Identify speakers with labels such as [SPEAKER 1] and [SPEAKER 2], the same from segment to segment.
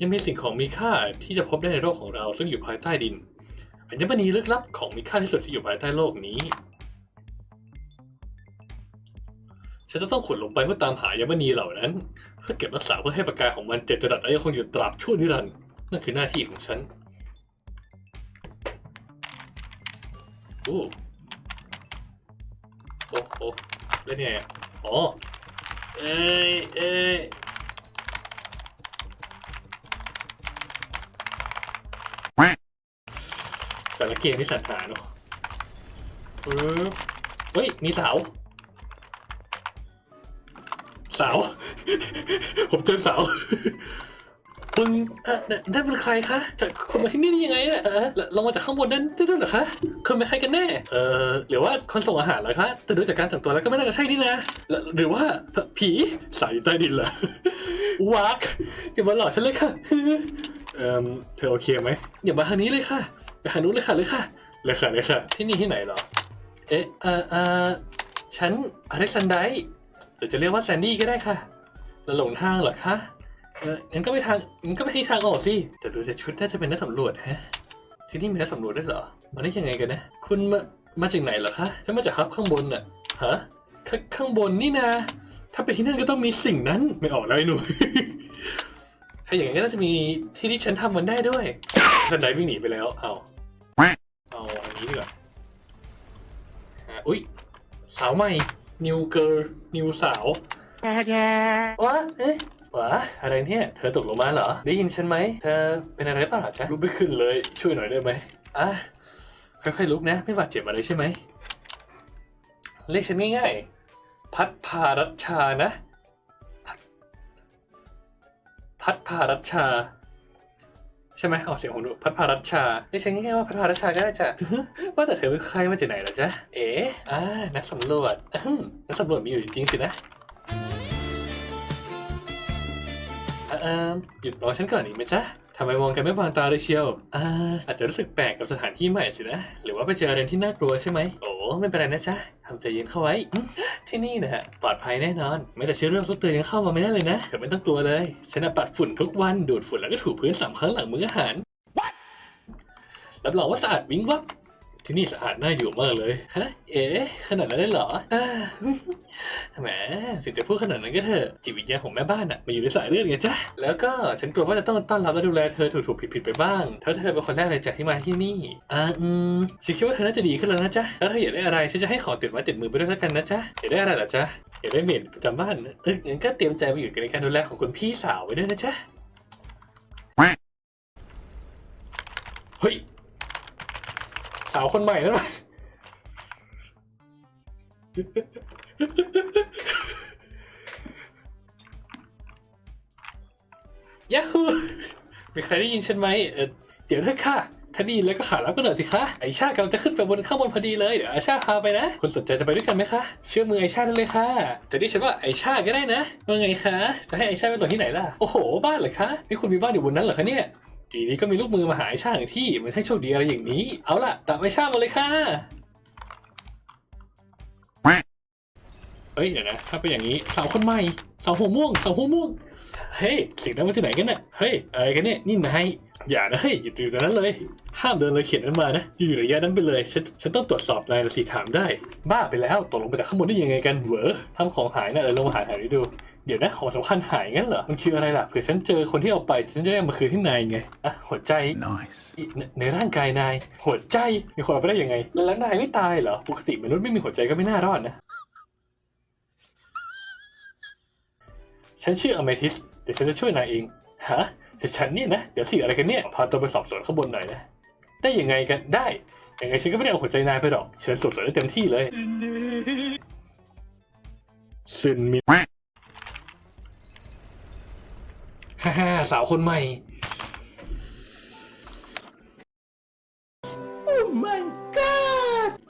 [SPEAKER 1] ยังมีสิ่งของมีค่าที่จะพบได้ในโลกของเราซึ่งอยู่ภายใต้ดิน อัญมณีลึกลับของมีค่าที่สุดที่อยู่ภายใต้โลกนี้ ฉันจะต้องขุดลงไปเพื่อตามหายมณีเหล่านั้น เพื่อเก็บรักษาเพื่อให้ประกายของมันเจ็ดจรัสและยังคงอยู่ตราบชั่วนิรันดร์นั่นคือหน้าที่ของฉันโอ้โอ้โอ้เล่นไงอะอ๋อเอ้ยเอ้ยแต่ ละเกมที่สัญหาเนาะเฮ้ย มีเสาสาว ผมเจอสาว คุณเอ่อนั่นเป็นใครคะจะคุณมาที่นี่ได้ยังไงเนี่ยเออลงมาจากข้างบนนั้นได้ด้วยเหรอคะคุณเป็นใครกันแน่ เออหรือว่าคนส่งอาหารเหรอคะแต่ดูจากการแต่งตัวแล้วก็ไม่น่าจะใช่นี่นะ หรือว่าผีสายอยู่ใต้ดินเหรอวักอย่ามาหลอกฉันเลยค่ะเออเธอโอเคไหมอย่ามาทางนี้เลยค่ะ ไปทางนู้นเลยค่ะเลยค่ะเลยค่ะเลยค่ะที่นี่ที่ไหนเหรอ เอ๊ะเออเออฉันอเล็กซานไดร์หรือจะเรียกว่าแซนดี้ก็ได้ค่ะแล้วหลงทางเหรอคะเอองั้นก็ไปทางงั้นก็ไปที่ทางออกสิแต่ดูจากชุดน่าจะเป็นนักสำรวจฮะ ที่นี่มีนักสำรวจด้วยเหรอมาได้ยังไงกันนะ คุณมามาจากไหนเหรอคะฉันมาจากฮับข้างบนน่ะฮะขข้างบนนี่นะถ้าไปที่นั่นก็ต้องมีสิ่งนั้นไม่ออกแล้วไอ้หนูถ้าอย่างนั้นก็น่าจะมีที่ที่ฉันทำมันได้ด้วยฉันได้วิ่งหนีไปแล้วเอาเอาอั นนี้ดีกว่าอะอุ้ยสาวใหม่ นิวเกิร์ลนิวสาววะเอ๊ะวะอะไรเนี่ย เธอตกลงมาเหรอ ได้ยินฉันไหม เธอเป็นอะไรเปล่าจ๊ะลุกไม่ขึ้นเลย ช่วยหน่อยได้ไหมอะ ค่อยๆลุกนะ ไม่บาดเจ็บอะไรใช่ไหม เรียกฉันง่ายๆ พัดพารัชชานะ พัดพัดพารัชชา ใช่ไหมเอาเสียงของดูพัดพารัชชาเรียกฉันง่ายๆว่าพัดพารัชชาก็ได้จ้ะว่าแต่เธอเป็นใครมาจากไหนล่ะจ๊ะ เอ๋อ่านักสำรวจอื้อหือนักสำรวจมีอยู่จริงๆสินะเอ่อหยุดรอฉันก่อนอีกไหมจ๊ะทำไมมองกันไม่วางตาเลยเชียวอ่าอาจจะรู้สึกแปลกกับสถานที่ใหม่สินะ หรือว่าไปเจออะไรที่น่ากลัวใช่ไหมโอ้ไม่เป็นไรนะจ๊ะ ทำใจเย็นเข้าไว้อืมที่นี่นะฮะปลอดภัยแน่นอน ไม่แต่เชื้อโรคทุกตัวยังเข้ามาไม่ได้เลยนะเธอไม่ต้องกลัวเลย ฉันน่ะปัดฝุ่นทุกวันดูดฝุ่นแล้วก็ถูพื้นสามครั้งหลังมื้ออาหารรับรองว่าสะอาดวิ่งวับ ที่นี่สะอาดน่าอยู่มากเลย ฮะ เอ๋ขนาดนั้นเลยเหรออแหมสิ่งจะพูดขนาดนั้นก็เถอะจิตวิญญาณของแม่บ้านอะมาอยู่ในสายเลือดไงจ๊ะแล้วก็ฉันกลัวว่าจะต้องต้อนรับและดูแลเธอถูกถูกผิดผิดๆไปบ้างเธอเธอเป็นคนแรกเลยจากที่มาที่นี่อ่าอืมฉันคิดว่าเธอน่าจะดีขึ้นแล้วนะจ๊ะแล้วเธออยากได้อะไรฉันจะให้ของติดไม้ติดมือไปด้วยแล้วกันนะจ๊ะอยากได้อะไรเหรอจ๊ะอยากได้เมดประจำบ้านเอองั้นก็เตรียมใจมาอยู่ในการดูแลของคุณพี่สาวไว้ด้วยนะจ๊ะเฮ้ยสาวคนใหม่นั่นมันยาฮูมีใครได้ยินฉันไหมเออเดี๋ยวเถอะค่ะถ้าได้ยินแล้วก็ขารับก็หน่อยสิคะไอชากำลังจะขึ้นไปบนข้างบนพอดีเลยเดี๋ยวไอชาพาไปนะคุณสนใจจะไปด้วยกันไหมคะเชื่อมือไอชาได้เลยค่ะจะเรียกฉันว่าไอชาก็ได้นะว่าไงคะจะให้ไอชาไปส่งที่ไหนล่ะโอ้โหบ้านเหรอคะนี่คุณมีบ้านอยู่บนนั้นเหรอคะเนี่ย ทีนี้ก็มีลูกมือมาหาไอชางที่มันใช่โชคดีอะไรอย่างนี้ เอาล่ะตามไอชามาเลยค่ะ เฮ้ยเดี๋ยวนะ ถ้าเป็นอย่างนี้สาวคนใหม่สาวหัวม่วงสาวหัวม่วง เฮ้ยสิ่งนั้นมาจากไหนกันน่ะ เฮ้ยอะไรกันเนี่ยนี่นายอย่านะเฮ้ยอยู่ตรงนั้นเลย ห้ามเดินเลยเขียนนั้นมานะ อยู่ระยะนั้นไปเลยฉันฉันต้องตรวจสอบนายละสิถามได้ บ้าไปแล้วตกลงไปจากข้างบนได้ยังไงกันเหวอทำของหายนะเออลงมาหาหายดู เดี๋ยวนะของสำคัญหายงั้นเหรอ มันคืออะไรล่ะเผื่อฉันเจอคนที่เอาไป ฉันจะได้เอามาคืนที่นายไงอะหัวใจ
[SPEAKER 2] Nice.
[SPEAKER 1] ในในร่างกายนาย หัวใจมีคนเอาไปได้ยังไง แล้วนายไม่ตายเหรอปกติมนุษย์ไม่มีหัวใจก็ไม่น่ารอดนะ ฉันชื่ออเมทิสเดี๋ยวฉันจะช่วยนายเองฮะแต่ฉันเนี่ยนะเดี๋ยวสิอะไรกันเนี่ยพาตัวไปสอบสวนข้างบนหน่อยนะได้ยังไงกันได้ยังไงฉันก็ไม่ได้เอาหัวใจนายไปหรอกเชิญสอบสวนได้เต็มที่เลยซึนมิฮ่าฮ่า สาวคนใหม่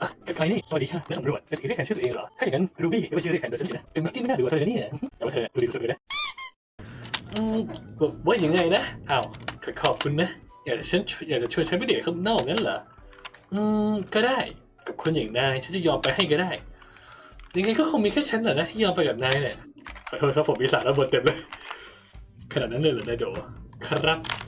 [SPEAKER 1] อะใครนี่ สวัสดีค่ะนักสำรวจจะถือได้แทนชื่อตัวเองเหรอ ถ้าอย่างนั้นรูบี้ก็ไปชื่อได้แทนโดยฉันสินะ เป็นมันที่ไม่น่าดูเธอเลยเนี่ยแต่ว่าเธอดูดีสุดเลยนะ อืมว่าอย่างไงนะ อ้าว ขอบคุณนะ อยากจะฉันอยากจะชวนฉันไปเดทข้างนอกงั้นเหรอ อืม ก็ได้ กับคนอย่างนายฉันจะยอมไปให้ก็ได้ ยังไงก็คงมีแค่ฉันแหละนะที่ยอมไปกับนายเนี่ยขอโทษครับผมมีสารระเบิดเต็มเลย ขนาดนั้นเลยเหรอนายโดครับ